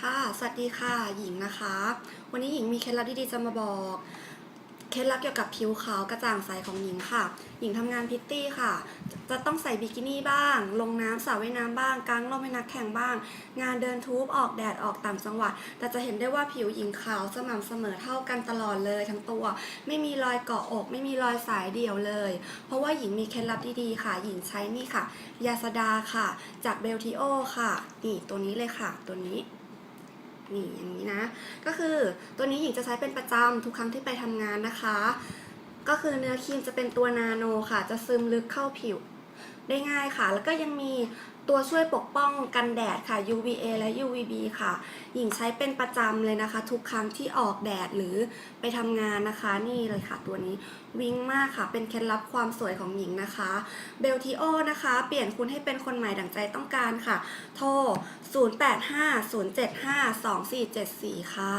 ค่ะ สวัสดีค่ะ หญิงนะคะ วันนี้หญิงมีเคล็ดลับดีๆจะมาบอก เคล็ดลับเกี่ยวกับผิวขาวกระจ่างใสของหญิงค่ะ หญิงทำงานพิตตี้ค่ะ จะต้องใส่บิกินี่บ้าง ลงน้ำสระว่ายน้ำบ้าง กางร่มให้นักแข่งบ้าง งานเดินทูบออกแดดออกต่างจังหวัด แต่จะเห็นได้ว่าผิวหญิงขาวสม่ำเสมอเท่ากันตลอดเลยทั้งตัว ไม่มีรอยเกาะอก ไม่มีรอยสายเดี่ยวเลย เพราะว่าหญิงมีเคล็ดลับดีๆค่ะ หญิงใช้นี่ค่ะ ยาสดาค่ะ จากเบลทิโอค่ะ นี่ตัวนี้เลยค่ะ ตัวนี้ นี่อย่างนี้นะ ก็คือตัวนี้หญิงจะใช้เป็นประจำทุกครั้งที่ไปทำงานนะคะ ก็คือเนื้อครีมจะเป็นตัวนาโนค่ะ จะซึมลึกเข้าผิวได้ง่ายค่ะ แล้วก็ยังมี ตัวช่วยปกป้องกันแดดค่ะ UVA และ UVB ค่ะ หญิงใช้เป็นประจำเลยนะคะ ทุกครั้งที่ออกแดดหรือไปทำงานนะคะ นี่เลยค่ะตัวนี้วิงมากค่ะ เป็นเคล็ดลับความสวยของหญิงนะคะเบลทีโอนะคะ เปลี่ยนคุณให้เป็นคนใหม่ดั่งใจต้องการค่ะ โทร 0850752474 ค่ะ